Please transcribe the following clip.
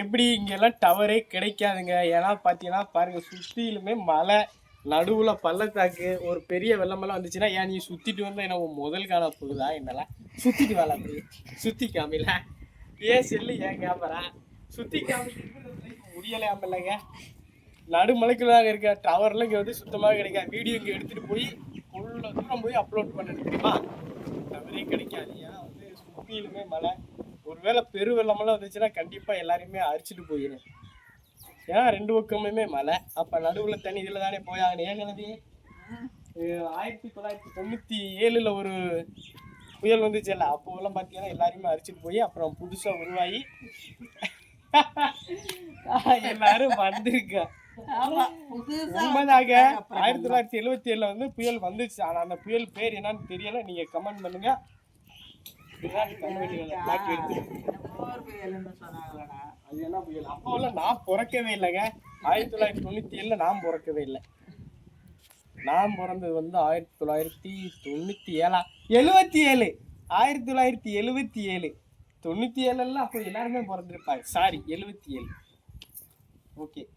எப்படி இங்கெல்லாம் டவரே கிடைக்காதுங்க. ஏன்னா பார்த்தீங்கன்னா பாருங்கள் சுற்றிலுமே மலை நடுவில் பள்ளத்தாக்கு ஒரு பெரிய வெள்ளமெல்லாம் வந்துச்சுன்னா ஏன் நீ சுற்றிட்டு வந்தால் என்ன உன் முதல் காண போகுதா என்னெல்லாம் சுற்றிட்டு வாழ அப்படி. சுற்றி காமில ஏன் செல்லு ஏன் கேமரா? சுற்றி காமிக்கிறது முடியலையாமல்லங்க. நடுமலைக்குள்ளாக இருக்க டவர்லாம் இங்கே வந்து சுத்தமாக கிடைக்காது. வீடியோ இங்கே எடுத்துகிட்டு போய் உள்ள தூரம் போய் அப்லோட் பண்ணது தெரியுமா? டவரே கிடைக்காது. ஏன்னா வந்து சுற்றிலுமே மலை. ஒருவேளை பெரு வெள்ளமெல்லாம் வந்துச்சுன்னா கண்டிப்பாக எல்லாரையுமே அரிச்சிட்டு போயிடும் ஏன்னா ரெண்டு பக்கமுமே மலை அப்போ நடுவில் தண்ணி இதில் தானே போயாகணும். ஏன் கணதி? ஆயிரத்தி தொள்ளாயிரத்தி தொண்ணூற்றி ஏழில் ஒரு புயல் வந்துச்சுல்ல அப்போலாம் பார்த்தீங்கன்னா எல்லாரையுமே அரிச்சிட்டு போய் அப்புறம் புதுசாக உருவாகி எல்லாரும் வந்திருக்கா. உண்மைதாங்க. ஆயிரத்தி தொள்ளாயிரத்தி எழுவத்தி ஏழுல வந்து புயல் வந்துச்சு. ஆனா அந்த புயல் பேர் என்னன்னு தெரியல. நீங்க கமெண்ட் பண்ணுங்க. அது என்ன புயல் அப்போல்லாம் நான் பிறக்கவே இல்லைங்க. ஆயிரத்தி தொள்ளாயிரத்தி தொண்ணூற்றி ஏழில் நான் பிறக்கவே இல்லை. நான் பிறந்தது வந்து ஆயிரத்தி தொள்ளாயிரத்தி தொண்ணூற்றி ஏழா? எழுபத்தி ஏழு. ஆயிரத்தி தொள்ளாயிரத்தி எழுபத்தி ஏழு. தொண்ணூத்தி ஏழுல அப்போ எல்லாருமே பிறந்திருப்பாங்க. சாரி எழுபத்தி ஏழு. ஓகே